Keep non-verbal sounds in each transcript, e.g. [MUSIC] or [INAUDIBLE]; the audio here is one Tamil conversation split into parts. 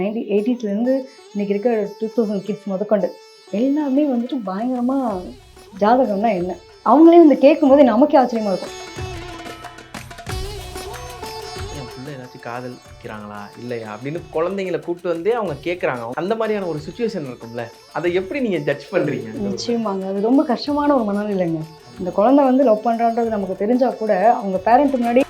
நைன்டி எயிட்டிஸ்லேருந்து இன்னைக்கு இருக்க டூ தௌசண்ட் கிட்ஸ் முதற்கொண்டு எல்லாருமே வந்துட்டு பயங்கரமாக ஜாதகம்னா என்ன? அவங்களே வந்து கேட்கும்போது நமக்கே ஆச்சரியமா இருக்கும். ஏதாச்சும் காதலிக்கிறாங்களா? இல்லையா? அப்படின்னு குழந்தைங்களை கூப்பிட்டு வந்தே அவங்க கேட்குறாங்க அந்த மாதிரியான ஒரு சுச்சுவேஷன் இருக்கும்ல. அதை எப்படி நீங்கள் ஜட்ஜ் பண்ணுறீங்க நிச்சயமாங்க. அது ரொம்ப கஷ்டமான ஒரு மனநிலைங்க. இந்த குழந்தை வந்து லவ் பண்ணுறான்றது நமக்கு தெரிஞ்சா கூட அவங்க பேரண்ட் முன்னாடி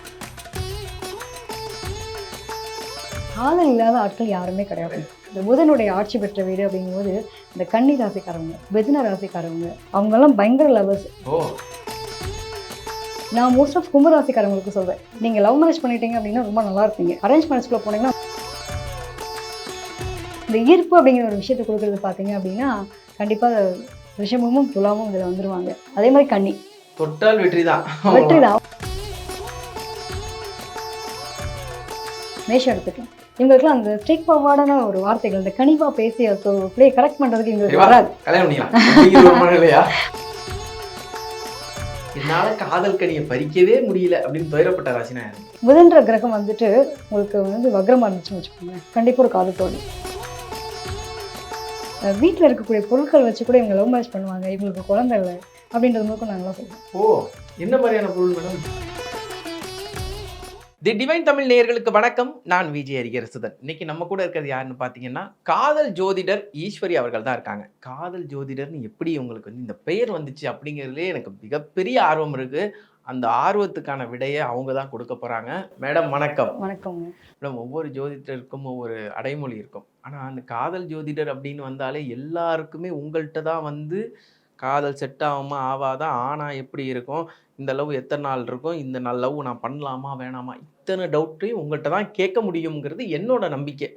காதல் இல்லாத ஆட்கள் யாருமே கிடையாது. இந்த புதனுடைய ஆட்சி பெற்ற வீடு அப்படிங்கும்போது இந்த கன்னி ராசிக்காரவங்க மிதுன ராசிக்காரவங்க அவங்கெல்லாம் பயங்கர லவர்ஸ் நான் மோஸ்ட் ஆஃப் கும்பராசிக்காரங்களுக்கு சொல்வேன் நீங்கள் லவ் மேரேஜ் பண்ணிட்டீங்க அப்படின்னா ரொம்ப நல்லா இருப்பீங்க. அரேஞ்ச் மேரேஜ்குள்ளே போனீங்கன்னா இந்த ஈர்ப்பு அப்படிங்கிற ஒரு விஷயத்தை கொடுக்குறது பார்த்தீங்க அப்படின்னா கண்டிப்பாக ரிஷபமும் துலாமும் இதில் வந்துருவாங்க. அதே மாதிரி கன்னி. தொட்டால் வெற்றி தான். வெற்றி தான். மேஷம் எடுத்துக்கலாம். இவங்களுக்குலாம் அந்த ஸ்ட்ரிக் ஃபார்வர்டான ஒரு வார்த்தைகள் இந்த கனிவா பேசி பிளே கரெக்ட் பண்ணுறதுக்கு இவங்களுக்கு வராது. என்னால காதல் கனியை பறிக்கவே முடியல அப்படின்னு துயரப்பட்ட ராசினா? புதன்ற கிரகம் வந்துட்டு உங்களுக்கு வந்து வக்ரமாக இருந்துச்சுன்னு வச்சுக்கோங்களேன். கண்டிப்பாக ஒரு காதல் தோல்வி வீட்டில் இருக்கக்கூடிய பொருட்கள் வச்சு கூட இவங்க லவ் மேரேஜ் பண்ணுவாங்க இவங்களுக்கு குழந்தை இல்லை அப்படின்றது மூலம் நாங்களாம் சொல்லுவோம் ஓ என்ன மாதிரியான பொருள் மேடம் தி டிவைன் தமிழ் நேயர்களுக்கு வணக்கம். நான் விஜய் அரிகரசுதன் இன்னைக்கு நம்ம கூட இருக்கிறது யாருன்னு பார்த்தீங்கன்னா காதல் ஜோதிடர் ஈஸ்வரி அவர்கள் தான் இருக்காங்க. காதல் ஜோதிடர்னு எப்படி உங்களுக்கு வந்து இந்த பெயர் வந்துச்சு அப்படிங்கிறதுலே எனக்கு மிகப்பெரிய ஆர்வம் இருக்கு. அந்த ஆர்வத்துக்கான விடையை அவங்க தான் கொடுக்க போறாங்க. மேடம் வணக்கம். வணக்கங்க. மேடம் ஒவ்வொரு ஜோதிடருக்கும் ஒவ்வொரு அடைமொழி இருக்கும். ஆனால் அந்த காதல் ஜோதிடர் அப்படின்னு வந்தாலே எல்லாருக்குமே உங்கள்கிட்ட தான் வந்து காதல் செட் ஆகாம ஆவாதா ஆனால் எப்படி இருக்கும் இந்த லவ் எத்தனை நாள் இருக்கும் இந்த நாள் லவ் நான் பண்ணலாமா வேணாமா இத்தனை டவுட்டையும் உங்கள்கிட்ட தான் கேட்க முடியுங்கிறது என்னோட நம்பிக்கை.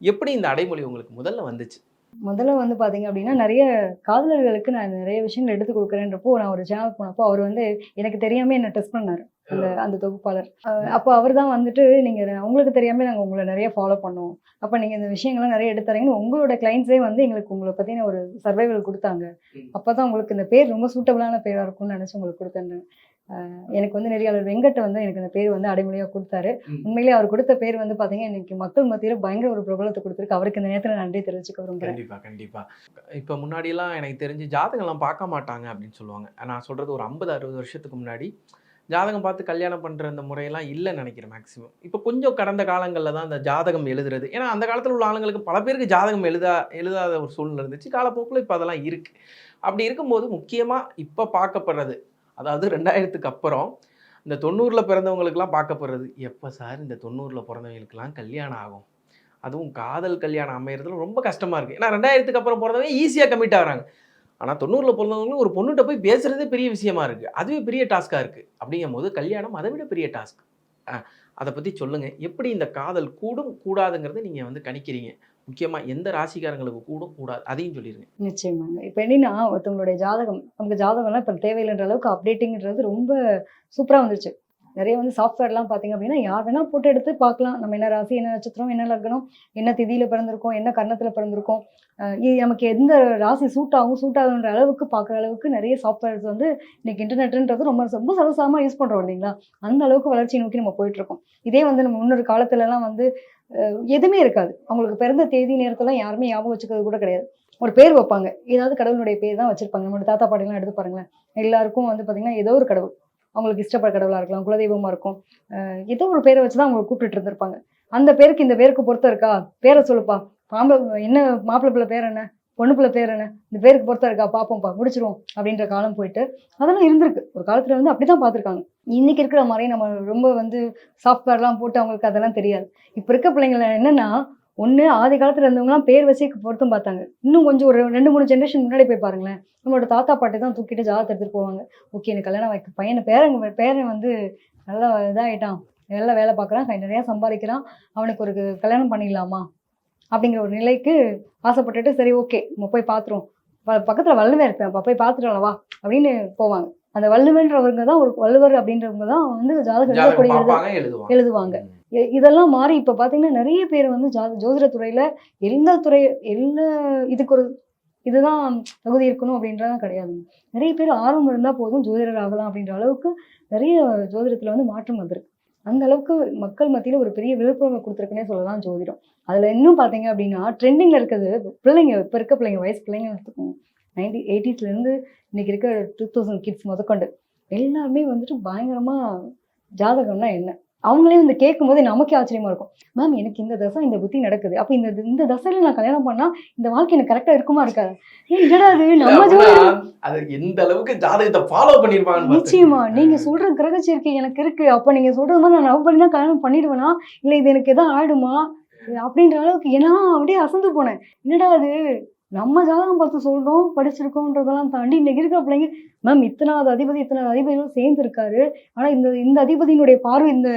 எப்படி இந்த அடைமொழி உங்களுக்கு முதல்ல வந்துச்சு? முதல்ல வந்து பார்த்தீங்க அப்படின்னா நிறைய காதலர்களுக்கு நான் நிறைய விஷயங்கள் எடுத்து கொடுக்குறேன்றப்போ நான் ஒரு சேனல் போனப்போ அவர் வந்து எனக்கு தெரியாமல் என்னை டெஸ்ட் பண்ணார். அந்த அந்த தொகுப்பாளர். அப்போ அவர் தான் வந்துட்டு நீங்கள் உங்களுக்கு தெரியாமல் நாங்கள் உங்களை நிறைய ஃபாலோ பண்ணுவோம் அப்போ நீங்கள் இந்த விஷயங்கள்லாம் நிறைய எடுத்து தரீங்கன்னு உங்களோட கிளைண்ட்ஸே வந்து எங்களுக்கு உங்களை பற்றின ஒரு சர்வைவல் கொடுத்தாங்க. அப்போ தான் உங்களுக்கு இந்த பேர் ரொம்ப சூட்டபிளான பேராக இருக்கும்னு நினச்சி உங்களுக்கு கொடுத்தேன் எனக்கு வந்து நெறியாளர் வெங்கட் வந்து எனக்கு அந்த பேர் வந்து அடைமொழியாக கொடுத்தாரு. ம். உண்மையிலேயே அவர் கொடுத்த பேர் வந்து பார்த்தீங்கன்னா இன்னைக்கு மக்கள் மத்தியில் பயங்கர ஒரு பிரபலத்தை கொடுத்துருக்கு. அவருக்கு இந்த நேரத்தில் நன்றி தெரிவிச்சுக்க விரும்புகிறேன் கண்டிப்பா கண்டிப்பா. இப்போ முன்னாடியெல்லாம் எனக்கு தெரிஞ்சு ஜாதகம்லாம் பார்க்க மாட்டாங்க அப்படின்னு சொல்லுவாங்க. நான் சொல்றது ஒரு ஐம்பது அறுபது வருஷத்துக்கு முன்னாடி ஜாதகம் பார்த்து கல்யாணம் பண்ணுற அந்த முறையெல்லாம் இல்லைன்னு நினைக்கிறேன் மேக்ஸிமம் இப்போ கொஞ்சம் கடந்த காலங்களில் தான் அந்த ஜாதகம் எழுதுறது. ஏன்னா அந்த காலத்தில் உள்ள ஆளுங்களுக்கு பல பேருக்கு ஜாதகம் எழுதா எழுதாத ஒரு சூழ்நிலை இருந்துச்சு. காலப்போக்கில் இப்போ அதெல்லாம் இருக்குது அப்படி இருக்கும்போது முக்கியமாக இப்போ பார்க்கப்படுறது. அதாவது ரெண்டாயிரத்துக்கு அப்புறம் இந்த தொண்ணூறில் பிறந்தவங்களுக்குலாம் பார்க்கப்படுறது. எப்போ சார் இந்த தொண்ணூறில் பிறந்தவங்களுக்குலாம் கல்யாணம் ஆகும்? அதுவும் காதல் கல்யாணம் அமையிறதுல ரொம்ப கஷ்டமாக இருக்குது ஏன்னா ரெண்டாயிரத்துக்கு அப்புறம் பிறந்தவங்க ஈஸியாக கமிட் ஆகுறாங்க. ஆனால் தொண்ணூறில் பிறந்தவங்களும் ஒரு பொண்ணுகிட்ட போய் பேசுகிறதே பெரிய விஷயமா இருக்குது அதுவே பெரிய டாஸ்க்காக இருக்குது அப்படிங்கும் போது கல்யாணம் அதை விட பெரிய டாஸ்க் அதை பற்றி சொல்லுங்கள் எப்படி இந்த காதல் கூடும் கூடாதுங்கிறத நீங்கள் வந்து கணிக்கிறீங்க. முக்கியமாக எந்த ராசிக்காரங்களுக்கு கூடும் கூடாது அதையும் சொல்லிடுங்க நிச்சயமாங்க. இப்போ என்னன்னா ஒருத்தவங்களுடைய ஜாதகம் நமக்கு ஜாதகம்லாம் இப்போ தேவையில்லைன்ற அளவுக்கு அப்டேட்டிங்கிறது ரொம்ப சூப்பராக வந்துருச்சு. நிறைய வந்து சாஃப்ட்வேர்லாம் பார்த்தீங்க அப்படின்னா யார் வேணால் போட்டு எடுத்து பார்க்கலாம். நம்ம என்ன ராசி என்ன நட்சத்திரம் என்ன லக்னம் என்ன திதியில் பிறந்திருக்கோம் என்ன கர்ணத்தில் பிறந்திருக்கோம். அஹ் இது நமக்கு எந்த ராசி சூட் ஆகும் சூட் ஆகுன்ற அளவுக்கு பார்க்குற அளவுக்கு நிறைய சாஃப்ட்வேர்ஸ் வந்து இன்னைக்கு இன்டர்நெட்ன்றது ரொம்ப ரொம்ப சரசமாக யூஸ் பண்ணுறோம் இல்லைங்களா? அந்த அளவுக்கு வளர்ச்சி நோக்கி நம்ம போயிட்டுருக்கோம். இதே வந்து நம்ம முன்னொரு காலத்துலலாம் வந்து எதுவுமே இருக்காது. அவங்களுக்கு பிறந்த தேதி நேரத்தெல்லாம் யாருமே ஞாபகம் வச்சுக்கிறது கூட கிடையாது. ஒரு பேர் வைப்பாங்க. ஏதாவது கடவுளுடைய பேர் தான் வச்சிருப்பாங்க. நம்மளோட தாத்தா பாட்டிலாம் எடுத்து பாருங்களேன். எல்லாருக்கும் வந்து பார்த்தீங்கன்னா ஏதோ ஒரு கடவுள். அவங்களுக்கு இஷ்டப்பட்ட கடவுளாக இருக்கலாம் குலதெய்வமாக இருக்கும். ஏதோ ஒரு பேரை வச்சு தான் அவங்க கூப்பிட்டுட்டு இருந்திருப்பாங்க. அந்த பேருக்கு இந்த பேருக்கு பொறுத்த இருக்கா? பேரை சொல்லுப்பா. மாப்பிள்ளை என்ன மாப்பிள்ளை பிள்ளை பேர் என்ன? பொண்ணு பிள்ளை பேர் என்ன? இந்த பேருக்கு பொறுத்த இருக்கா? பார்ப்போம்ப்பா முடிச்சிருவோம் அப்படின்ற காலம் போயிட்டு அதெல்லாம் இருந்திருக்கு. ஒரு காலத்தில் வந்து அப்படி தான் பார்த்துருக்காங்க. இன்னைக்கு இருக்கிற மாதிரி நம்ம ரொம்ப வந்து சாஃப்ட்வேர்லாம் போட்டு அவங்களுக்கு அதெல்லாம் தெரியாது. இப்போ இருக்க பிள்ளைங்கள என்னன்னா ஒன்று ஆதி காலத்தில் இருந்தவங்கலாம் பேர் வச்சு பொருத்தம் பார்த்தாங்க. இன்னும் கொஞ்சம் ஒரு ரெண்டு மூணு ஜென்ரேஷன் முன்னாடி போய் பாருங்களேன். நம்மளோட தாத்தா பாட்டி தான் தூக்கிட்டு ஜாதகத்தை எடுத்துகிட்டு போவாங்க. ஓகே எனக்கு கல்யாணம் வைக்க பையனை பேரங்க பேரன் வந்து நல்லா இதாகிட்டான் நல்லா வேலை பார்க்குறான் நிறையா சம்பாதிக்கிறான். அவனுக்கு ஒரு கல்யாணம் பண்ணிடலாமா? அப்படிங்கிற ஒரு நிலைக்கு ஆசைப்பட்டுட்டு சரி ஓகே நம்ம போய் பார்த்துருவோம். பக்கத்தில் வல்லவே இருப்பேன். அப்போ போய் பார்த்துட்டு வா அப்படின்னு போவாங்க. அந்த வள்ளுவன்றவங்க தான் ஒரு வள்ளுவர் அப்படின்றவங்க தான் வந்து ஜாதகம் எழுதக்கூடிய எழுதுவாங்க. இதெல்லாம் மாறி இப்போ பார்த்தீங்கன்னா நிறைய பேர் வந்து ஜா ஜோதிட துறையில் எல்லா துறை எல்லா இதுக்கு ஒரு இதுதான் தகுதி இருக்கணும் அப்படின்றதான் கிடையாது. நிறைய பேர் ஆர்வம் இருந்தால் போதும் ஜோதிடர் ஆகலாம் அப்படின்ற அளவுக்கு நிறைய ஜோதிடத்தில் வந்து மாற்றம் வந்திருக்கு. அந்த அளவுக்கு மக்கள் மத்தியில ஒரு பெரிய விழிப்புணர்வு கொடுத்துருக்குன்னே சொல்லலாம் ஜோதிடம். அதுல இன்னும் பாத்தீங்க அப்படின்னா ட்ரெண்டிங்ல இருக்கிறது பிள்ளைங்க இப்ப இருக்க பிள்ளைங்க வயசு பிள்ளைங்க எடுத்துக்கோங்க. நைன்டி எயிட்டிஸ்ல இருந்து இன்னைக்கு இருக்க டூ தௌசண்ட் கிட்ஸ் முதற்கொண்டு எல்லாருமே வந்துட்டு பயங்கரமா ஜாதகம்னா என்ன? அவங்களே வந்து கேட்கும் போதே நமக்கே ஆச்சரியமா இருக்கும். மேம் எனக்கு இந்த தசை இந்த புத்தி நடக்குது. அப்ப இந்த இந்த தசையில நான் கல்யாணம் பண்ணா இந்த வாழ்க்கை எனக்கு கரெக்டா இருக்குமா? இருக்காது. என்னடா அது நம்ம அது எந்த அளவுக்கு ஜாதகத்தை ஃபாலோ பண்ணிருப்பாங்கன்னு நிச்சயமா. நீங்க சொல்ற கிரக சேர்க்கை எனக்கு இருக்கு. அப்ப நீங்க சொல்றது மாதிரி நான் லவ் பண்ணி தான் கல்யாணம் பண்ணிடுவேனா? இல்ல இது எனக்கு எதாவது ஆயிடுமா? அப்படின்ற அளவுக்கு ஏன்னா அப்படியே அசந்து போனேன். என்னடா அது நம்ம ஜாதகம் பார்த்து சொல்றோம் படிச்சிருக்கோன்றதெல்லாம் தாண்டி இன்னைக்கு இருக்கிற பிள்ளைங்க மேம் இத்தனாவது அதிபதி இத்தனாவது அதிபதியும் சேர்ந்து இருக்காரு ஆனா இந்த இந்த அதிபதியினுடைய பார்வை இந்த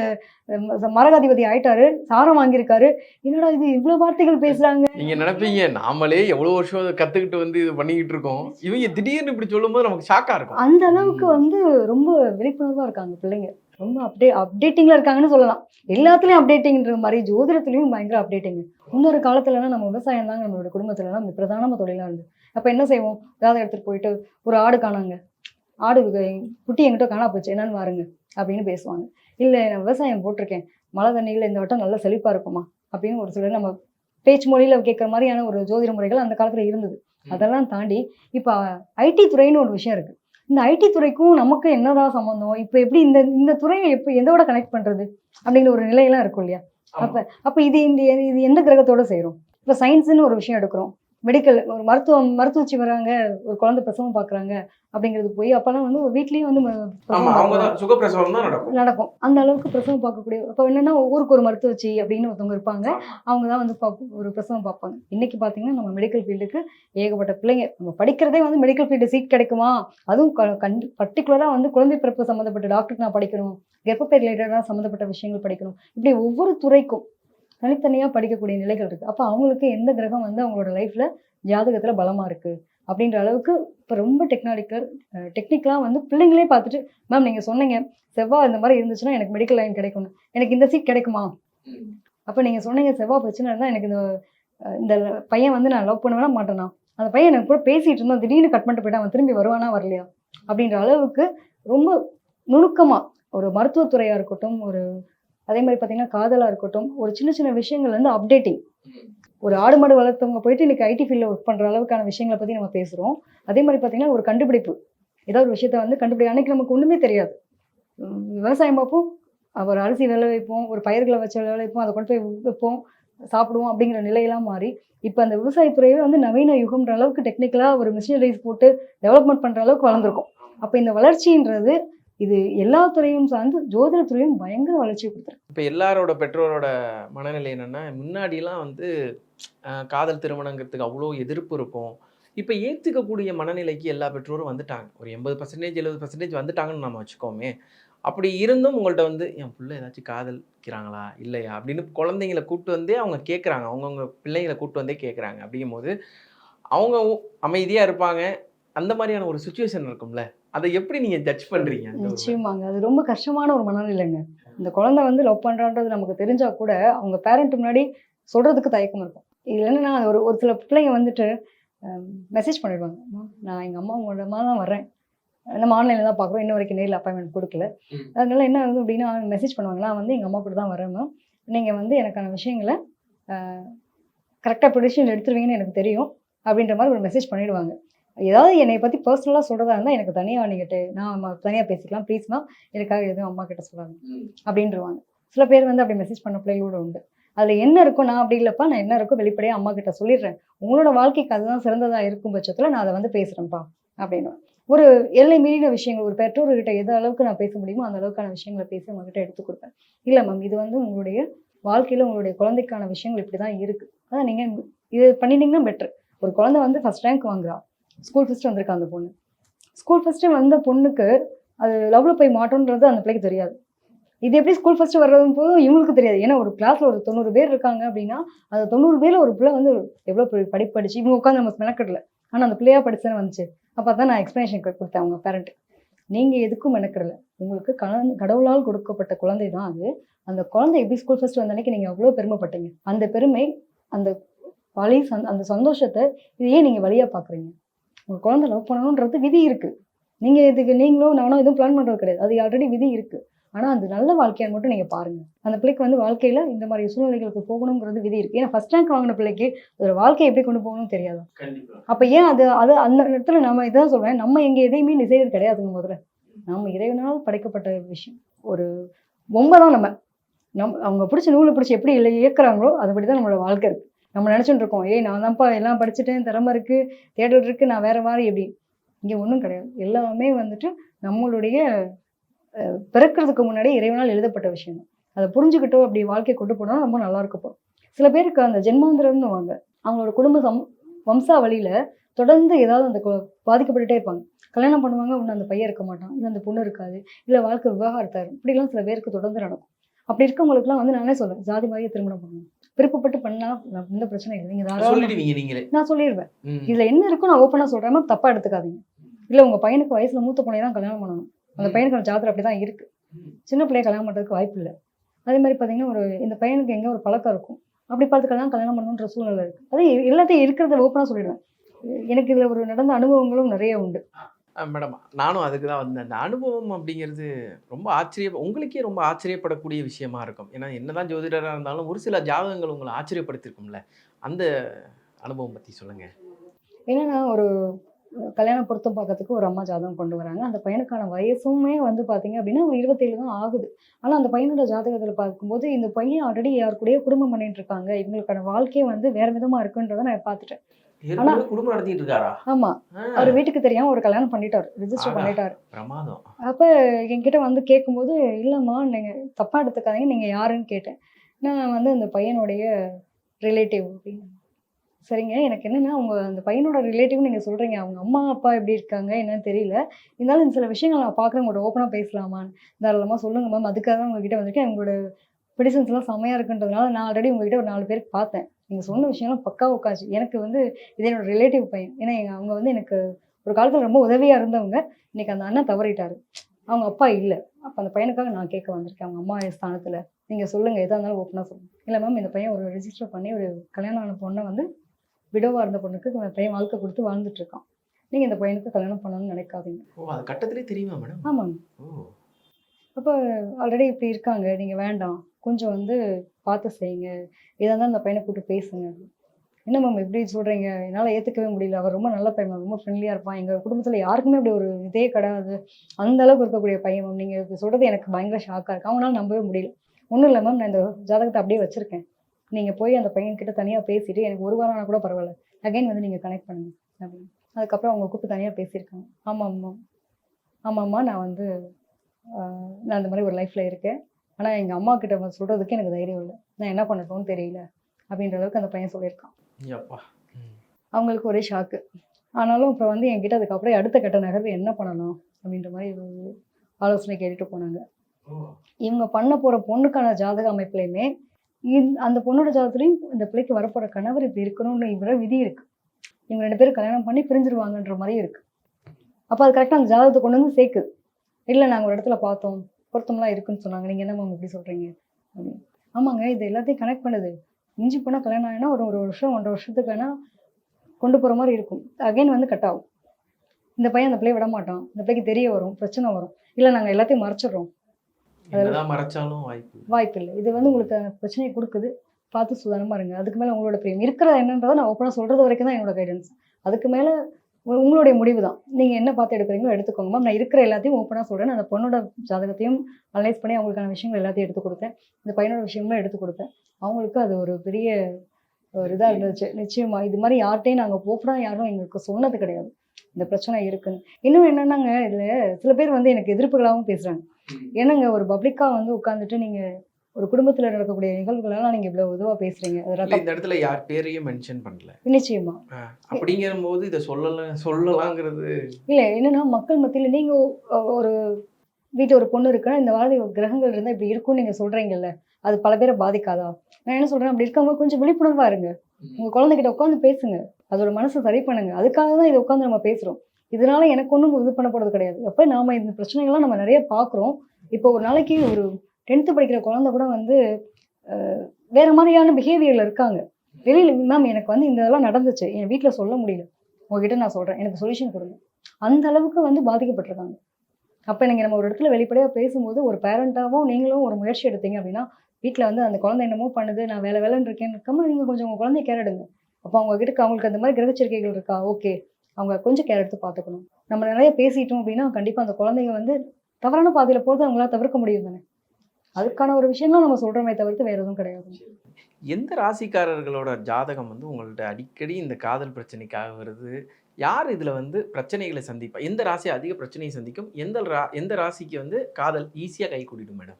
மரகாதிபதி ஆயிட்டாரு சாரம் வாங்கியிருக்காரு. என்னடா இது இவ்வளவு வார்த்தைகள் பேசுறாங்க? நீங்க நினைப்பீங்க நாமளே எவ்வளவு வருஷம் கத்துக்கிட்டு வந்து இது பண்ணிக்கிட்டு இருக்கோம். இவங்க திடீர்னு இப்படி சொல்லும்போது நமக்கு ஷாக்கா இருக்கும். அந்த அளவுக்கு வந்து ரொம்ப விழிப்புணர்வா இருக்காங்க பிள்ளைங்க. ரொம்ப அப்டே அப்டேட்டிங்ல இருக்காங்கன்னு சொல்லலாம். எல்லாத்துலயும் அப்டேட்டிங்ன்ற மாதிரி ஜோதிடத்துலயும் பயங்கர அப்டேட்டிங் இன்னொரு காலத்துலலாம் நம்ம விவசாயம் தாங்க நம்மளோட குடும்பத்துலலாம் பிரதான தொழிலா இருந்து. அப்ப என்ன செய்வோம்? ஏதாவது எடுத்துட்டு போயிட்டு ஒரு ஆடு காணாங்க. ஆடு குட்டி என்கிட்ட காணா போச்சு. என்னன்னு பாருங்க அப்படின்னு பேசுவாங்க. இல்ல நான் விவசாயம் போட்டிருக்கேன். மழை தண்ணியில் இந்த வட்டம் நல்லா செழிப்பா இருக்குமா? அப்படின்னு ஒரு சிலர் நம்ம பேச்சு மொழியில கேட்குற மாதிரியான ஒரு ஜோதிட முறைகள் அந்த காலத்துல இருந்தது. அதெல்லாம் தாண்டி இப்ப ஐடி துறைன்னு ஒரு விஷயம் இருக்கு. இந்த ஐடி துறைக்கும் நமக்கு என்னதான் சம்மந்தம் இப்போ எப்படி இந்த இந்த துறையை எப்போ எதோட கனெக்ட் பண்றது? அப்படிங்கிற ஒரு நிலையெல்லாம் இருக்கும் இல்லையா? அப்ப அப்ப இது இந்த இது எந்த கிரகத்தோட செய்றோம் இப்போ சயின்ஸ்னு ஒரு விஷயம் எடுக்கிறோம். மெடிக்கல் ஒரு மருத்துவம் மருத்துவச்சி வராங்க ஒரு குழந்தை பிரசவம் பார்க்குறாங்க அப்படிங்கிறது போய் அப்போல்லாம் வந்து ஒரு வீட்லேயும் வந்து நடக்கும். அந்த அளவுக்கு பிரசவம் பார்க்கக்கூடிய அப்போ என்னன்னா ஊருக்கு ஒரு மருத்துவச்சி அப்படின்னு ஒருத்தவங்க இருப்பாங்க. அவங்க தான் வந்து ஒரு பிரசவம் பார்ப்பாங்க இன்னைக்கு பார்த்தீங்கன்னா நம்ம மெடிக்கல் ஃபீல்டுக்கு ஏகப்பட்ட பிள்ளைங்க நம்ம படிக்கிறதே வந்து மெடிக்கல் ஃபீல்டு சீட் கிடைக்குமா? அதுவும் கண் பர்டிகுலராக வந்து குழந்தை பிறப்பு சம்மந்தப்பட்ட டாக்டருக்கு நான் படிக்கணும். கர்ப்பப்பை ரிலேட்டடாக சம்மந்தப்பட்ட விஷயங்கள் படிக்கணும். இப்படி ஒவ்வொரு துறைக்கும் தனித்தனியாக படிக்கக்கூடிய நிலைகள் இருக்குது அப்போ அவங்களுக்கு எந்த கிரகம் வந்து அவங்களோட லைஃப்ல ஜாதகத்துல பலமா இருக்கு? அப்படின்ற அளவுக்கு இப்போ ரொம்ப டெக்னாலிக்கல் டெக்னிக்கலாக வந்து பிள்ளைங்களே பார்த்துட்டு மேம் நீங்க சொன்னீங்க. செவ்வாய் இந்த மாதிரி இருந்துச்சுன்னா எனக்கு மெடிக்கல் லைன் கிடைக்கணும் எனக்கு இந்த சீட் கிடைக்குமா? அப்போ நீங்கள் சொன்னீங்க செவ்வாய் பிரச்சனை இருந்தால் எனக்கு இந்த இந்த பையன் வந்து நான் லவ் பண்ணுவேனா மாட்டேனா? அந்த பையன் எனக்கு கூட பேசிட்டு இருந்தான். திடீர்னு கட் பண்ணிட்டு போயிட்டான். அவன் திரும்பி வருவானா வரலையா? அப்படின்ற அளவுக்கு ரொம்ப நுணுக்கமாக ஒரு மருத்துவத்துறையாக இருக்கட்டும் ஒரு அதே மாதிரி பார்த்தீங்கன்னா காதலாக இருக்கட்டும் ஒரு சின்ன சின்ன விஷயங்கள் வந்து அப்டேட்டிங் ஒரு ஆடு மாடு வளர்த்தவங்க போயிட்டு இன்னைக்கு ஐடி ஃபீல்டில் ஒர்க் பண்ணுற அளவுக்கான விஷயங்களை பற்றி நம்ம பேசுகிறோம் அதே மாதிரி பார்த்தீங்கன்னா ஒரு கண்டுபிடிப்பு. ஏதாவது ஒரு விஷயத்த வந்து கண்டுபிடி அன்னைக்கு நமக்கு ஒன்றுமே தெரியாது. விவசாயம் பார்ப்போம் ஒரு அரிசி விளை வைப்போம் ஒரு பயிர்களை வச்சு விளை வைப்போம் அதை கொண்டு போய் வைப்போம் சாப்பிடுவோம் அப்படிங்கிற நிலையெல்லாம் மாறி இப்போ அந்த விவசாயத்துறையே வந்து நவீன யுகம்ன்ற அளவுக்கு டெக்னிக்கலாக ஒரு மிஷினரிஸ் போட்டு டெவலப்மெண்ட் பண்ணுற அளவுக்கு வளர்ந்துருக்கும். அப்போ இந்த வளர்ச்சின்றது இது எல்லா துறையும் சார்ந்து ஜோதிடத்துறையும் பயங்கர வளர்ச்சி கொடுத்துருக்கு. இப்போ எல்லாரோட பெற்றோரோட மனநிலை என்னென்னா முன்னாடிலாம் வந்து காதல் திருமணங்கிறதுக்கு அவ்வளோ எதிர்ப்பு இருக்கும். இப்போ ஏற்றுக்கக்கூடிய மனநிலைக்கு எல்லா பெற்றோரும் வந்துட்டாங்க. ஒரு எண்பது பர்சன்டேஜ் எழுபது பர்சன்டேஜ் வந்துட்டாங்கன்னு நம்ம வச்சுக்கோமே. அப்படி இருந்தும் உங்கள்ட்ட வந்து என் பிள்ளை ஏதாச்சும் காதலிக்கிறாங்களா? இல்லையா? அப்படின்னு குழந்தைங்களை கூப்பிட்டு வந்தே அவங்க கேட்குறாங்க அவங்கவுங்க பிள்ளைங்களை கூப்பிட்டு வந்தே கேட்குறாங்க அப்படிங்கும்போது அவங்க அமைதியாக இருப்பாங்க. அந்த மாதிரியான ஒரு சுச்சுவேஷன் இருக்கும்ல. அதை எப்படி நீங்கள் ஜட்ஜ் ஒரு- நிச்சயமாங்க. அது ரொம்ப கஷ்டமான ஒரு மனநிலைங்க. இந்த குழந்தை வந்து லவ் பண்றான்றது நமக்கு தெரிஞ்சா கூட அவங்க பேரண்ட் முன்னாடி சொல்றதுக்கு தயக்கம் இருக்கும். இது என்னன்னா ஒரு ஒரு சில பிள்ளைங்க வந்துட்டு மெசேஜ் பண்ணிடுவாங்க. "அம்மா, நான் எங்க அம்மா மூலமா தான் வர்றேன். நம்ம ஆன்லைனில் தான் பார்க்குறோம். இன்ன வரைக்கும் நேரில் அப்பாயின்மெண்ட் கொடுக்கல. அதனால என்ன ஆகுது அப்படின்னா மெசேஜ் பண்ணுவாங்க. நான் வந்து எங்கள் அம்மா கூட தான் வரேன் மேம் நீங்கள் வந்து எனக்கான விஷயங்களை கரெக்டாக ப்ரொடிஷன் எடுத்துருவீங்கன்னு எனக்கு தெரியும். அப்படின்ற மாதிரி ஒரு மெசேஜ் பண்ணிடுவாங்க. ஏதாவது என்னை பற்றி பர்சனலாக சொல்கிறதா இருந்தால் எனக்கு தனியாக நீங்கள் நான் தனியாக பேசிக்கலாம். ப்ளீஸ் மேம் எனக்காக எதுவும் அம்மா கிட்ட சொல்லாங்க அப்படின்றவாங்க சில பேர் வந்து அப்படி மெசேஜ் பண்ண பிள்ளைகளோட உண்டு. அதில் என்ன இருக்கோ நான் அப்படி இல்லைப்பா நான் என்ன இருக்கோ வெளிப்படையாக அம்மா கிட்ட சொல்லிடுறேன். உங்களோட வாழ்க்கைக்கு அதுதான் சிறந்ததாக இருக்கும் பட்சத்தில் நான் அதை வந்து பேசுகிறேன்ப்பா அப்படின்னு ஒரு எல்லை மீறின விஷயங்கள் ஒரு பெற்றோர்கிட்ட எந்த அளவுக்கு நான் பேச முடியுமோ அந்த அளவுக்கான விஷயங்களை பேசி உங்ககிட்ட எடுத்து கொடுப்பேன். இல்லை மேம் இது வந்து உங்களுடைய வாழ்க்கையில் உங்களுடைய குழந்தைக்கான விஷயங்கள் இப்படி தான் இருக்குது அதான் நீங்கள் இது பண்ணிட்டீங்கன்னா பெட்டர் ஒரு குழந்தை வந்து ஃபஸ்ட் ரேங்க் வாங்குறா. ஸ்கூல் ஃபஸ்ட்டு வந்திருக்கா அந்த பொண்ணு? ஸ்கூல் ஃபஸ்ட்டு வந்த பொண்ணுக்கு அது லவ்வில் போய் மாட்டோன்றது அந்த பிள்ளைக்கு தெரியாது. இது எப்படி ஸ்கூல் ஃபஸ்ட்டு வர்றதும் போதும் இவங்களுக்கு தெரியாது. ஏன்னா ஒரு கிளாஸில் ஒரு தொண்ணூறு பேர் இருக்காங்க அப்படின்னா அந்த தொண்ணூறு பேரில் ஒரு பிள்ளை வந்து எவ்வளோ பெரிய படிப்பு படிச்சு இவங்க உட்காந்து நம்ம மெனக்கடல. ஆனால் அந்த பிள்ளையாக படிச்சுன்னு வந்துச்சு. அப்போ தான் நான் எக்ஸ்ப்ளனேஷன் கொடுத்தேன் அவங்க பேரண்ட் நீங்கள் எதுக்கும் மெனக்கிறல உங்களுக்கு கல- கடவுளால் கொடுக்கப்பட்ட குழந்தை தான் அது. அந்த குழந்தை எப்படி ஸ்கூல் ஃபர்ஸ்ட் வந்த அன்னைக்கு நீங்கள் அவ்வளோ பெருமைப்பட்டீங்க? அந்த பெருமை அந்த வழி சந் அந்த சந்தோஷத்தை இதையே நீங்கள் வழியாக பார்க்குறீங்க உங்கள் குழந்தை லவ் பண்ணணுன்றது விதி இருக்குது நீங்கள் இதுக்கு நீங்களும் நானும் எதுவும் பிளான் பண்ணுறது கிடையாது. அது ஆல்ரெடி விதி இருக்குது ஆனால் அது நல்ல வாழ்க்கையான்னு மட்டும் நீங்கள் பாருங்கள் அந்த பிள்ளைக்கு வந்து வாழ்க்கையில் இந்த மாதிரி சூழ்நிலைகளுக்கு போகணுங்கிறது விதி இருக்குது ஏன்னா ஃபஸ்ட் ரேங்க் வாங்கின பிள்ளைக்கு அதோட வாழ்க்கையை எப்படி கொண்டு போகணும்னு தெரியாது. அப்போ ஏன் அது அது அந்த இடத்துல நம்ம இதான் சொல்றேன் நம்ம எங்க எதையுமே டிசைடர் கிடையாதுங்க முதல்ல. நம்ம இறைவனால் படைக்கப்பட்ட விஷயம். ஒரு பொம்மை தான் நம்ம. நம் அவங்க பிடிச்ச நூலை பிடிச்சி எப்படி இல்லை இயக்குறாங்களோ அதுபடி தான் நம்மளோட வாழ்க்கை இருக்கு. நம்ம நினச்சிட்டு இருக்கோம் ஏய் நான் தான்ப்பா எல்லாம் படிச்சுட்டேன் திறமை இருக்குது தேடல் இருக்கு நான் வேறு மாதிரி எப்படி. இங்கே ஒன்றும் கிடையாது. எல்லாமே வந்துட்டு நம்மளுடைய பிறக்கிறதுக்கு முன்னாடி இறைவனால் எழுதப்பட்ட விஷயம். அதை புரிஞ்சுக்கிட்டோம் அப்படி வாழ்க்கை கொண்டு போனால் ரொம்ப நல்லா இருக்கப்போம் சில பேருக்கு அந்த ஜென்மாந்திரம்னு வாங்க. அவங்களோட குடும்ப சம் வம்சாவளியில் தொடர்ந்து ஏதாவது அந்த பாதிக்கப்பட்டுட்டே இருப்பாங்க. கல்யாணம் பண்ணுவாங்க ஒன்று அந்த பையன் இருக்க மாட்டான் இல்லை அந்த பொண்ணு இருக்காது இல்லை வாழ்க்கை விவகாரத்தாரு இப்படிலாம் சில பேருக்கு தொடர்ந்து நடக்கும். அப்படி இருக்கவங்களுக்குலாம் வந்து நானே சொல்லுவேன் ஜாதி மாதிரியே திருமணம் பண்ணணும் விருப்பப்பட்டு பண்ணா எந்த பிரச்சனை இல்லை. நீங்கள் தாராளமா சொல்லிடுவீங்க நீங்களே. நான் சொல்லிடுவேன். இதுல என்ன இருக்கோ நான் ஓப்பனாக சொல்கிறேன் தப்பா எடுத்துக்காதீங்க. இல்லை உங்க பையனுக்கு வயசுல மூத்த பொண்ணை தான் கல்யாணம் பண்ணணும். அந்த பையனுக்கு ஜாதகம் அப்படி தான் இருக்கு. சின்ன பிள்ளைய கல்யாணம் பண்ணுறதுக்கு வாய்ப்பு இல்லை. அதே மாதிரி பார்த்தீங்கன்னா ஒரு இந்த பையனுக்கு எங்கே ஒரு பழக்கம் இருக்கும். அப்படி பார்த்து கல்யாணம் கல்யாணம் பண்ணணுன்ற சூழ்நிலை இருக்கு. அது எல்லாத்தையும் இருக்கிறத ஓப்பனாக சொல்லிடுவேன். எனக்கு இதுல ஒரு நடந்த அனுபவங்களும் நிறைய உண்டு. மேடம் நானும் அதுக்கு தான் வந்தேன். அந்த அனுபவம் அப்படிங்கிறது ரொம்ப ஆச்சரிய உங்களுக்கே ரொம்ப ஆச்சரியப்படக்கூடிய விஷயமா இருக்கும். ஏன்னா என்னதான் ஜோதிடராக இருந்தாலும் ஒரு சில ஜாதகங்கள் உங்களை ஆச்சரியப்படுத்திருக்கும்ல. அந்த அனுபவம் பற்றி சொல்லுங்க. என்னன்னா ஒரு கல்யாண பொருத்தம் பார்க்கறதுக்கு ஒரு அம்மா ஜாதகம் கொண்டு வராங்க. அந்த பையனுக்கான வயசுமே வந்து பார்த்தீங்க அப்படின்னா ஒரு இருபத்தேழு தான் ஆகுது. ஆனால் அந்த பையனோட ஜாதகத்தில் பார்க்கும்போது இந்த பையன் ஆல்ரெடி யார் கூடயே குடும்பம் பண்ணிட்டு இருக்காங்க. இவங்களுக்கான வாழ்க்கையே வந்து வேற விதமாக இருக்குன்றதை நான் பார்த்துட்டேன். குடும்பம் நடத்திட்டு இருக்காரா ஆமா அவர் வீட்டுக்கு தெரியாம ஒரு கல்யாணம் பண்ணிட்டார். ரிஜிஸ்டர். பண்ணிட்டார். பிரமாதம். அப்போ என்கிட்ட வந்து கேட்கும்போது இல்லைம்மா நீங்கள் தப்பாக எடுத்துக்காதீங்க நீங்கள் யாருன்னு கேட்டேன். நான் வந்து அந்த பையனுடைய ரிலேட்டிவ் அப்படின்னு. சரிங்க எனக்கு என்னென்னா அவங்க அந்த பையனோட ரிலேட்டிவ் நீங்கள் சொல்கிறீங்க அவங்க அம்மா அப்பா எப்படி இருக்காங்க என்னன்னு தெரியல. இருந்தாலும் இந்த சில விஷயங்கள் நான் பார்க்குறேன். உங்களோட ஓப்பனாக பேசலாமான்னு. தாராளமாக சொல்லுங்க மேம் அதுக்காக தான் உங்ககிட்ட வந்துட்டு உங்களோட மெடிசன்ஸ்லாம் செம்மையாக இருக்குன்றதுனால நான் ஆல்ரெடி உங்ககிட்ட ஒரு நாலு பேருக்கு பார்த்தேன். நீங்கள் சொன்ன விஷயம்லாம் பக்கா உட்காச்சு எனக்கு வந்து இது என்னோட ரிலேட்டிவ் பையன். ஏன்னா எங்க- அவங்க வந்து எனக்கு ஒரு காலத்தில் ரொம்ப உதவியாக இருந்தவங்க. இன்னைக்கு அந்த அண்ணன் தவறிட்டாரு. அவங்க அப்பா இல்லை. அப்போ அந்த பையனுக்காக நான் கேட்க வந்திருக்கேன். அவங்க அம்மா ஸ்தானத்தில். நீங்கள் சொல்லுங்கள் எதாக இருந்தாலும் ஓப்பனாக சொல்லுங்கள் இல்லை மேம் இந்த பையன் ஒரு ரெஜிஸ்டர் பண்ணி ஒரு கல்யாணம் ஆன பொண்ணை வந்து விடோவாக இருந்த பொண்ணுக்கு பையன் வாழ்க்கை கொடுத்து வாழ்ந்துட்டு இருக்கான் நீங்கள் இந்த பையனுக்கு கல்யாணம் பண்ணணும்னு நினைக்காதீங்க. ஓ அது கட்டத்திலே தெரியுமா மேடம் ஆமாங்க. ஓ. அப்போ ஆல்ரெடி இப்படி இருக்காங்க. நீங்கள் வேண்டாம். கொஞ்சம் வந்து பார்த்து செய்யுங்க. இதை இருந்தாலும் அந்த பையனை கூப்பிட்டு பேசுங்க. என்ன மேம் இப்படி சொல்கிறீங்க என்னால் ஏற்றுக்கவே முடியல. அவர் ரொம்ப நல்ல பையன் மேம் ரொம்ப ஃப்ரெண்ட்லியாக இருப்பான். எங்கள் குடும்பத்தில் யாருக்குமே அப்படி ஒரு இதே கிடையாது. அந்த அளவுக்கு இருக்கக்கூடிய பையன் மேம் நீங்கள் இப்போ சொல்கிறது எனக்கு பயங்கர ஷாக்காக இருக்கு. அவனால் நம்பவே முடியல. ஒன்றும் இல்லை மேம் நான் இந்த ஜாதகத்தை அப்படியே வச்சுருக்கேன். நீங்கள் போய் அந்த பையன்கிட்ட தனியாக பேசிட்டு எனக்கு ஒரு வாரம் ஆனா கூட பரவாயில்ல. அகைன் வந்து நீங்கள் கனெக்ட் பண்ணுங்க. அப்படின்னு. அதுக்கப்புறம் அவங்க கூப்பிட்டு தனியாக பேசியிருக்காங்க. ஆமாம் ஆமாம் ஆமாம்மா நான் வந்து நான் அந்த மாதிரி ஒரு லைஃப்பில் இருக்கேன். ஆனால் எங்கள் அம்மா கிட்ட சொல்கிறதுக்கு எனக்கு தைரியம் இல்லை. நான் என்ன பண்ணட்டும்னு தெரியல அப்படின்ற அளவுக்கு அந்த பையன் சொல்லியிருக்கான். அவங்களுக்கு ஒரே ஷாக்கு ஆனாலும் அப்புறம் வந்து என்கிட்ட அதுக்கப்புறம் அடுத்த கட்ட நகர்வு என்ன பண்ணணும் அப்படின்ற மாதிரி ஆலோசனை கேட்டுட்டு போனாங்க. இவங்க பண்ண போகிற பொண்ணுக்கான ஜாதக அமைப்புலையுமே இந்த அந்த பொண்ணோட ஜாதகத்துலையும் இந்த பிள்ளைக்கு வரப்போகிற கணவர் இப்படி இருக்கணும்னு இவர விதி இருக்கு. இவங்க ரெண்டு பேரும் கல்யாணம் பண்ணி பிரிஞ்சிருவாங்கன்ற மாதிரி இருக்கு. அப்போ அது கரெக்டாக அந்த ஜாதகத்தை கொண்டு வந்து சேர்க்குது. இல்லை நாங்கள் ஒரு இடத்துல பார்த்தோம் பொருத்தம்லாம் இருக்குன்னு சொன்னாங்க. நீங்கள் என்ன மேம் இப்படி சொல்கிறீங்க அப்படின்னு. ஆமாங்க இது எல்லாத்தையும் கனெக்ட் பண்ணுது. மிஞ்சி போனால் கல்யாணம் ஆகினா ஒரு ஒரு வருஷம் ஒன்றரை வருஷத்துக்கு வேணால் கொண்டு போகிற மாதிரி இருக்கும். அகைன் வந்து கட் ஆகும். இந்த பையன் அந்த பிள்ளைய விட மாட்டான் இந்த பிள்ளைக்கு தெரிய வரும் பிரச்சனை வரும். இல்லை நாங்கள் எல்லாத்தையும் மறைச்சிடுறோம். மறைச்சாலும் வாய்ப்பு வாய்ப்பு இல்லை. இது வந்து உங்களுக்கு பிரச்சனையை கொடுக்குது. பார்த்து சுதாரணமாக இருங்க. அதுக்கு மேலே உங்களோட பிரியம் இருக்கிறது என்னன்றதை நான் ஓப்பனாக சொல்கிறது வரைக்கும் தான் என்னோட கைடன்ஸ் அதுக்கு மேலே உங்களுடைய முடிவு தான் நீங்கள் என்ன பார்த்து எடுக்கிறீங்களோ எடுத்துக்கோங்க மேம் நான் இருக்கிற எல்லாத்தையும் ஓப்பனாக சொல்கிறேன் அந்த பொண்ணோட ஜாதகத்தையும் அனலைஸ் பண்ணி அவங்களுக்கான விஷயங்கள் எல்லாத்தையும் எடுத்து கொடுத்தேன். இந்த பையனோட விஷயங்களும் எடுத்து கொடுத்தேன். அவங்களுக்கு அது ஒரு பெரிய ஒரு இதாக இருந்துச்சு. நிச்சயமா இது மாதிரி யார்கிட்டையும் நாங்கள் போஃப்டா யாரும் எங்களுக்கு சொன்னது கிடையாது. இந்த பிரச்சனை இருக்குன்னு. இன்னும் என்னன்னாங்க இதில் சில பேர் வந்து எனக்கு எதிர்ப்புகளாகவும் பேசுகிறாங்க என்னங்க ஒரு பப்ளிக்காக வந்து உட்காந்துட்டு நீங்கள் ஒரு குடும்பத்தில் நடக்கக்கூடிய நிகழ்வுகளெல்லாம் நீங்கள் இவ்வளோ இதுவாக பேசுகிறீங்க இந்த இடத்துல யார் பேரையும் மென்ஷன் பண்ணல. நிச்சயமா. அப்படிங்கிற போது இதை சொல்லல சொல்லலாங்கிறது இல்லை என்னன்னா மக்கள் மத்தியில் நீங்கள் ஒரு வீட்டில் ஒரு பொண்ணு இருக்குன்னா இந்த மாதிரி கிரகங்கள் இருந்தால் இப்படி இருக்கும்னு நீங்கள் சொல்கிறீங்கல்ல அது பல பேரை பாதிக்காதா? நான் என்ன சொல்கிறேன் அப்படி இருக்கவங்க கொஞ்சம் விழிப்புணர்வாக இருங்க. உங்கள் குழந்தைகிட்ட உட்காந்து பேசுங்க. அதோட மனசை சரி பண்ணுங்க. அதுக்காக தான் இதை உட்காந்து நம்ம பேசுகிறோம் இதனால எனக்கு ஒன்றும் இது பண்ண போகிறது கிடையாது. எப்போ நாம இந்த பிரச்சனைகள்லாம் நம்ம நிறைய பார்க்குறோம் இப்போ ஒரு நாளைக்கு ஒரு டென்த்து படிக்கிற குழந்தை கூட வந்து வேறு வேற மாதிரியான பிஹேவியரில் இருக்காங்க. வெளியில் மேம் எனக்கு வந்து இந்த இதெல்லாம் நடந்துச்சு. என் வீட்டில் சொல்ல முடியல. உங்ககிட்ட நான் சொல்கிறேன் எனக்கு சொல்யூஷன் கொடுங்க. அந்த அளவுக்கு வந்து பாதிக்கப்பட்டிருக்காங்க. அப்போ நீங்கள் நம்ம ஒரு இடத்துல வெளிப்படையாக பேசும்போது ஒரு பேரண்ட்டாகவும் நீங்களும் ஒரு முயற்சி எடுத்தீங்க அப்படின்னா வீட்டில் வந்து அந்த குழந்தை என்னமோ பண்ணுது நான் வேலை வேலைன்னு இருக்கேன்னு இருக்காம நீங்கள் கொஞ்சம் உங்கள் குழந்தைய கேர் எடுங்க. அப்போ அவங்க கிட்ட அவங்களுக்கு அந்த மாதிரி கிரகச்சரிக்கைகள் இருக்கா? ஓகே அவங்க கொஞ்சம் கேர் எடுத்து பார்த்துக்கணும். நம்ம நிறைய பேசிட்டோம் அப்படின்னா கண்டிப்பாக அந்த குழந்தைங்க வந்து தவறான பாதையில் போகிறது அவங்களால தவிர்க்க முடியும் தானே? அதுக்கான ஒரு விஷயம்லாம் நம்ம சொல்கிறோமே தவிர்த்து வேறு எதுவும் கிடையாது. எந்த ராசிக்காரர்களோட ஜாதகம் வந்து உங்கள்ட்ட அடிக்கடி இந்த காதல் பிரச்சனைக்காக வருது? யார் இதில் வந்து பிரச்சனைகளை சந்திப்பா? எந்த ராசி அதிக பிரச்சனையை சந்திக்கும்? எந்த ரா எந்த ராசிக்கு வந்து காதல் ஈஸியாக கை கூட்டிடும் மேடம்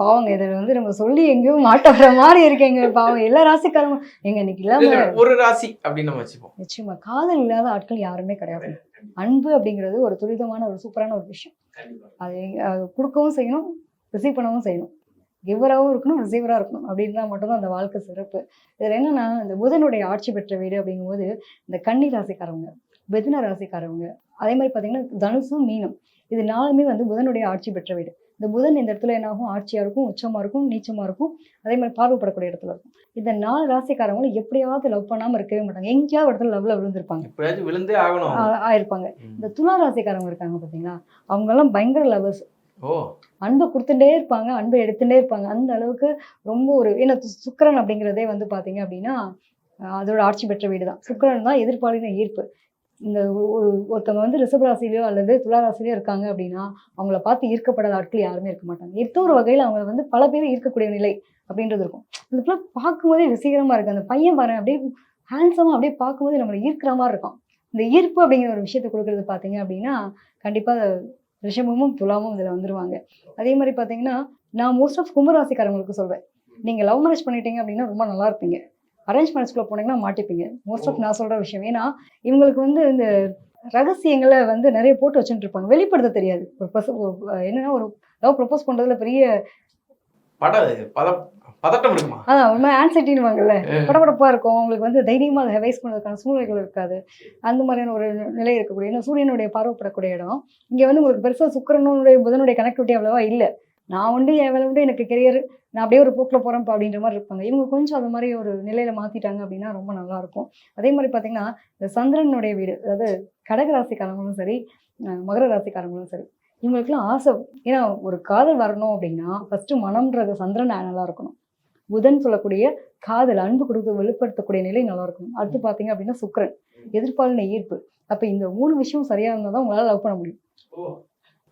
பாவங்க இதில் வந்து நம்ம சொல்லி எங்கேயும் மாட்ட வர மாதிரி இருக்கேங்க. பாவம் எல்லா ராசிக்காரங்க எங்க இன்னைக்கு இல்லாம ஒரு ராசி அப்படின்னு நம்ம வச்சுப்போம். நிச்சயமா காதல் இல்லாத ஆட்கள் யாருமே கிடையாது. அன்பு அப்படிங்கிறது ஒரு துரிதமான ஒரு சூப்பரான ஒரு விஷயம். அது கொடுக்கவும் செய்யணும் ரிசீவ் பண்ணவும் செய்யணும். கிவராகவும் இருக்கணும் ரிசீவராக இருக்கணும். அப்படின்னு தான் மட்டும்தான் அந்த வாழ்க்கை சிறப்பு. இதில் என்னன்னா இந்த புதனுடைய ஆட்சி பெற்ற வீடு அப்படிங்கும்போது இந்த கன்னி ராசிக்காரவங்க மிதுன ராசிக்காரவங்க அதே மாதிரி பார்த்தீங்கன்னா தனுசும் மீனம் இது நாலுமே வந்து புதனுடைய ஆட்சி பெற்ற வீடு. இந்த புதன் இந்த இடத்துல என்னாகும் ஆட்சியாக இருக்கும் உச்சமாக இருக்கும் நீச்சமாக இருக்கும் அதே மாதிரி பார்வைப்படக்கூடிய இடத்துல இருக்கும். இந்த நாலு ராசிக்காரங்களும் எப்படியாவது லவ் பண்ணாமல் இருக்கவே மாட்டாங்க. எங்கேயாவது இடத்துல லவ்ல விழுந்திருப்பாங்க. விழுந்தே ஆகணும். ஆயிருப்பாங்க. இந்த துலா ராசிக்காரங்க இருக்காங்க பார்த்தீங்களா அவங்கெல்லாம் பயங்கர லவர்ஸ் ஓ அன்பை கொடுத்துட்டே இருப்பாங்க அன்பை எடுத்துட்டே இருப்பாங்க. அந்த அளவுக்கு ரொம்ப ஒரு ஏன்னா சுக்கரன் சுக்கிரன் அப்படிங்கிறதே வந்து பார்த்தீங்க அப்படின்னா அதோட ஆட்சி பெற்ற வீடு தான் சுக்கரன் தான் எதிர்பாலின ஈர்ப்பு. இந்த ஒரு- ஒருத்தவங்க வந்து ரிஷபராசிலையோ அல்லது துளாராசிலையோ இருக்காங்க அப்படின்னா அவங்கள பார்த்து ஈர்க்கப்படாத ஆட்கள் யாருமே இருக்க மாட்டாங்க. ஏதோ ஒரு வகையில் அவங்க வந்து பல பேர் ஈர்க்கக்கூடிய நிலை அப்படின்றது இருக்கும். அதுக்குள்ள பார்க்கும்போதே விசீகரமாக இருக்கும் அந்த பையன் பாரு அப்படியே ஹேண்ட்ஸமாக அப்படியே பார்க்கும்போது நம்மளை ஈர்க்கிற மாதிரி இருக்கும். இந்த ஈர்ப்பு அப்படிங்கிற ஒரு விஷயத்தை கொடுக்கறது பார்த்தீங்க அப்படின்னா கண்டிப்பாக ரிஷபமும் துலாமும் இதில் வந்துருவாங்க. அதே மாதிரி பார்த்தீங்கன்னா நான் மோஸ்ட் ஆஃப் கும்பராசிக்காரங்களுக்கு சொல்வேன். நீங்கள் லவ் மேரேஜ் பண்ணிட்டீங்க அப்படின்னா ரொம்ப நல்லா இருப்பீங்க. அரேஞ்ச் மேரேஜ்குள்ளே போனீங்கன்னா மாட்டிப்பீங்க. மோஸ்ட் ஆஃப் நான் சொல்கிற விஷயம். ஏன்னா இவங்களுக்கு வந்து இந்த ரகசியங்களை வந்து நிறைய போட்டு வச்சுட்டு இருப்பாங்க. வெளிப்படுத்த தெரியாது. ஒரு என்னன்னா ஒரு லவ் ப்ரப்போஸ் பண்ணுறதுல பெரிய பட பத பதட்டம் இருக்குமா? அதான் இருக்கும். அவங்களுக்கு வந்து தைரியமாக அதை ஃபேஸ் பண்ணுறதுக்கான சூழ்நிலைகள் இருக்காது. அந்த மாதிரியான ஒரு நிலை இருக்கக்கூடிய ஏன்னா சூரியனுடைய பார்வைப்படக்கூடிய இடம். இங்கே வந்து உங்களுக்கு பெருசாக சுக்கிரனுடைய புதனுடைய கனெக்டிவிட்டி அவ்வளவா இல்லை. நான் உண்டு என் வேலை உண்டு எனக்கு கெரியர் நான் அப்படியே ஒரு போக்கில் போகிறேன்ப்பா அப்படின்ற மாதிரி இருப்பாங்க. இவங்க கொஞ்சம் அந்த மாதிரி ஒரு நிலையில மாற்றிட்டாங்க அப்படின்னா ரொம்ப நல்லா இருக்கும். அதே மாதிரி பார்த்தீங்கன்னா இந்த சந்திரனுடைய வீடு அதாவது கடக ராசிக்காரங்களும் சரி மகர ராசிக்காரங்களும் சரி இவங்களுக்குலாம் ஆசை. ஏன்னா ஒரு காதல் வரணும் அப்படின்னா ஃபஸ்ட்டு மனம்ன்றது சந்திரன் நல்லா இருக்கணும். புதன் சொல்லக்கூடிய காதல் அன்பு கொடுத்து வெளிப்படுத்தக்கூடிய நிலை நல்லா இருக்கணும். அடுத்து பார்த்தீங்க அப்படின்னா சுக்கிரன். எதிர்பாலின ஈர்ப்பு. அப்போ இந்த மூணு விஷயம் சரியா இருந்தால் தான் உங்களால் லவ் பண்ண முடியும்.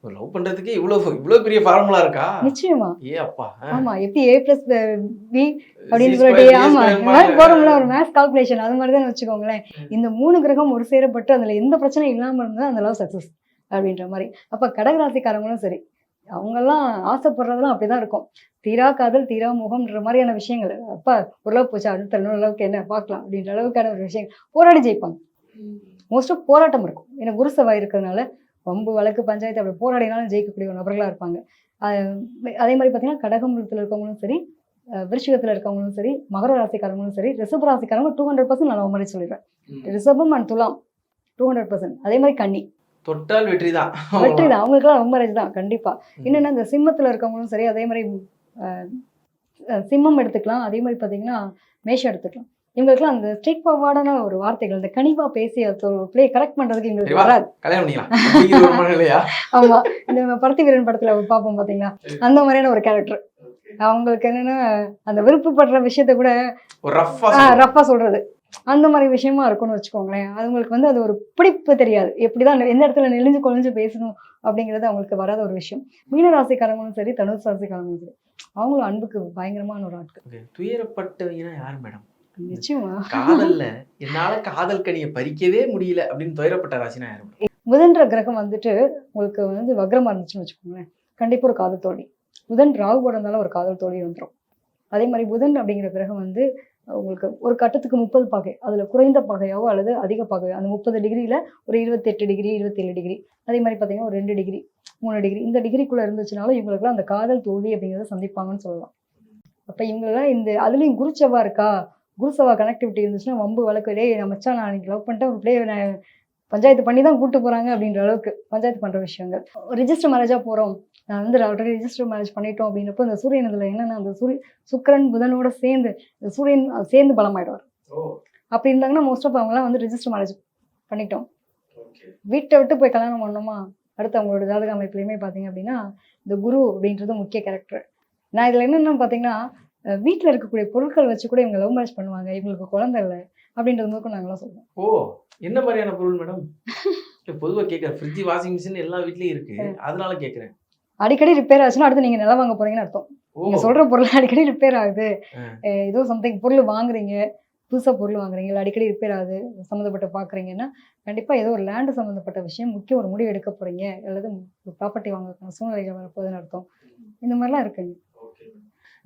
லவ் பண்றதுக்கு இவ்வளவு இவ்வளவு பெரிய ஃபார்முலா இருக்கா? நிச்சயமா. ஏ அப்பா. ஆமா எப்படி ஏ பிளஸ் பி அப்படின்னு சொல்லிட்டு ஆமா. இந்த மாதிரி மாதிரி. போறோம்ல ஒரு மேத்ஸ் கால்குலேஷன் அது மாதிரி தான் வச்சுக்கோங்களேன் இந்த மூணு கிரகம் ஒரு சேரப்பட்டு அதுல எந்த பிரச்சனையும் இல்லாம இருந்தா அந்த லவ் சக்சஸ் அப்படின்ற மாதிரி. அப்ப கடகராசிக்காரங்களும் சரி அவங்கெல்லாம் ஆசைப்படுறதெல்லாம் அப்படிதான் இருக்கும். தீரா காதல் தீரா முகம்ன்ற மாதிரியான விஷயங்கள். அப்பா ஒரு லவ் போச்சா? அடுத்த அளவுக்கு என்ன? பார்க்கலாம். அப்படின்ற அளவுக்கான ஒரு விஷயம் போராடி ஜெயிப்பாங்க. மோஸ்ட் ஆஃப் போராட்டம் இருக்கும். ஏன்னா குரு செவ்வாய் இருக்கிறதுனால வம்பு வழக்கு பஞ்சாயத்து அப்படி போராடினாலும் ஜெயிக்கக்கூடிய ஒரு நபர்களாக இருப்பாங்க. அதே மாதிரி பார்த்தீங்கன்னா கடகம்பலத்தில் இருக்கவங்களும் சரி அஹ் விருச்சிகத்தில் இருக்கவங்களும் சரி மகர ராசிக்காரங்களும் சரி ரிஷப ராசிக்காரங்க டூ ஹண்ட்ரட் பர்சன்ட் நான் மாதிரி சொல்லிடுறேன் ரிஷபம் அண்ட் துலாம் டூ ஹண்ட்ரட் பர்சன்ட் அதே மாதிரி கன்னி. தொட்டால் வெற்றி தான் வெற்றி தான் அவங்களுக்குலாம் ரொம்ப ரேஜ் தான். கண்டிப்பா. என்னன்னா இந்த சிம்மத்தில் இருக்கவங்களும் சரி அதே மாதிரி சிம்மம் எடுத்துக்கலாம். அதே மாதிரி பார்த்தீங்கன்னா மேஷம் எடுத்துக்கலாம். இவங்களுக்குலாம் அந்த ஸ்ட்ரெயிட் ஃபார்வர்டான ஒரு வார்த்தைகள் இந்த கனிவா பேசி பிளே கரெக்ட் பண்றதுக்கு எங்களுக்கு? வராது. கல்யாணம் ஆமா. இந்த பருத்தி வீரன் படத்துல பார்ப்போம் பாத்தீங்களா? அந்த மாதிரியான ஒரு கேரக்டர் அவங்களுக்கு என்னன்னா அந்த விருப்பப்படுற விஷயத்த கூட ரஃபா சொல்றது. அந்த மாதிரி விஷயமா இருக்கும்னு வச்சுக்கோங்களேன். அவங்களுக்கு வந்து அது ஒரு பிடிப்பு தெரியாது. எப்படிதான் எந்த இடத்துல நெளிஞ்சு கொழிஞ்சு பேசணும் அப்படிங்கிறது அவங்களுக்கு வராத ஒரு விஷயம். மீன ராசிக்காரங்களும் சரி தனுசு ராசிக்காரங்களும் சரி அவங்களும் அன்புக்கு பயங்கரமான ஒரு ஆட்கள். துயரப்பட்டவங்கன்னா யாரு மேடம் நிச்சயமா. காதல்ல என்னால காதல் கனியை பறிக்கவே முடியல அப்படின்னு துயரப்பட்ட ராசினா யாரு? புதன்ற கிரகம் வந்துட்டு உங்களுக்கு வந்து வக்ரமா இருந்துச்சுன்னு வச்சுக்கோங்களேன். கண்டிப்பா ஒரு காதல் தோல்வி. புதன் ராகுவோட இருந்தாலும் ஒரு காதல் தோல்வி வந்துடும் அதே மாதிரி புதன் அப்படிங்கிற கிரகம் வந்து உங்களுக்கு ஒரு கட்டத்துக்கு முப்பது பகை அதில் குறைந்த பகையாவோ அல்லது அதிக பகையோ அந்த முப்பது டிகிரியில் ஒரு இருபத்தெட்டு டிகிரி இருபத்தேழு டிகிரி அதே மாதிரி பார்த்தீங்கன்னா ஒரு ரெண்டு டிகிரி மூணு டிகிரி இந்த டிகிரிக்குள்ளே இருந்துச்சுனாலும் இவங்களுக்குலாம் அந்த காதல் தோல்வி அப்படிங்கிறத சந்திப்பாங்கன்னு சொல்லலாம். அப்போ இவங்களெல்லாம் இந்த அதுலேயும் குருச்சவா இருக்கா? குருசவா கனெக்டிவிட்டி இருந்துச்சுன்னா வம்பு வழக்கு டே நான் மச்சான் நான் அன்றைக்கி லவ் பண்ணிட்டேன் ஒரு பிளே நான் பஞ்சாயத்து பண்ணி தான் கூட்டு போறாங்க அப்படின்ற அளவுக்கு பஞ்சாயத்து பண்ற விஷயங்கள். ரிஜிஸ்டர் மேரேஜா போறோம். நான் வந்து ஆல்ரெடி ரிஜிஸ்டர் மேரேஜ் பண்ணிட்டோம் அப்படின்றப்போ இந்த சூரியன் இதுல என்னன்னா அந்த சூரிய சுக்கிரன் புதனோட சேர்ந்து இந்த சூரியன் சேர்ந்து பலமாயிடுவார். அப்படி இருந்தாங்கன்னா மோஸ்ட் ஆஃப் அவங்கலாம் வந்து ரிஜிஸ்டர் மேரேஜ் பண்ணிட்டோம். வீட்டை விட்டு போய் கல்யாணம் பண்ணோமா? அடுத்து அவங்களோட ஜாதக அமைப்புலையுமே பார்த்தீங்க அப்படின்னா இந்த குரு அப்படின்றது முக்கிய கேரக்டர் நான் இதில் என்னென்னு பார்த்தீங்கன்னா வீட்டில் இருக்கக்கூடிய பொருட்கள் வச்சு கூட இவங்க லவ் மேரேஜ் பண்ணுவாங்க. இவங்களுக்கு குழந்தை இல்லை. அப்படின்றது மூக்கும் நாங்களாம் சொல்லுவோம் ஓ என்ன மாதிரியான பொருள் மேடம் [LAUGHS] பொதுவா கேட்குறேன் ஃப்ரிட்ஜ் வாஷிங் மிஷின் எல்லா வீட்லயும் இருக்கு. அதனால கேட்குறேன் அடிக்கடி ரிப்பேர் ஆச்சுன்னா அடுத்து நீங்கள் நிலம் வாங்க போறீங்கன்னு அர்த்தம். நீங்க சொல்ற பொருள் அடிக்கடி ரிப்பேர் ஆகுது. ஏதோ சம்திங் பொருள் வாங்குறீங்க புதுசா பொருள் வாங்குறீங்க இல்லை அடிக்கடி ரிப்பேர் ஆகுது சம்மந்தப்பட்ட பாக்குறீங்கன்னா கண்டிப்பா ஏதோ ஒரு லேண்டு சம்மந்தப்பட்ட விஷயம் முக்கிய ஒரு முடிவு எடுக்க போறீங்க அல்லது ப்ராப்பர்ட்டி வாங்குறதுக்கான சூழ்நிலைகள் வரப்போகுதுன்னு அர்த்தம். இந்த மாதிரிலாம் இருக்குங்க.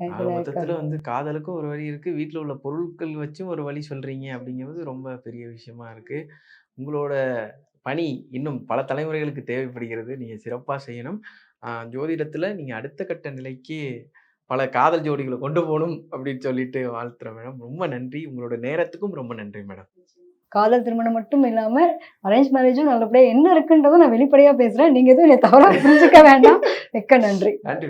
மொத்தத்துல வந்து காதலுக்கும் ஒரு வழி இருக்கு. வீட்ல உள்ள பொருட்கள் வச்சும் ஒரு வழி சொல்றீங்க அப்படிங்கிறது ரொம்ப பெரிய விஷயமா இருக்கு. உங்களோட பணி இன்னும் பல தலைமுறைகளுக்கு தேவைப்படுகிறது. நீங்க சிறப்பா செய்யணும். ஜோதிடத்துல நீங்க அடுத்த கட்ட நிலைக்கு பல காதல் ஜோடிகளை கொண்டு போகணும் அப்படின்னு சொல்லிட்டு வாழ்த்துறேன் மேடம். ரொம்ப நன்றி. உங்களோட நேரத்துக்கும் ரொம்ப நன்றி மேடம். காதல் திருமணம் மட்டும் இல்லாம அரேஞ்ச் மேரேஜும் நல்லபடியா என்ன இருக்குன்றதை நான் வெளிப்படையா பேசுறேன். நீங்க எதுவும் என்னை தவறா புரிஞ்சுக்க வேண்டாம். மிக்க நன்றி. நன்றி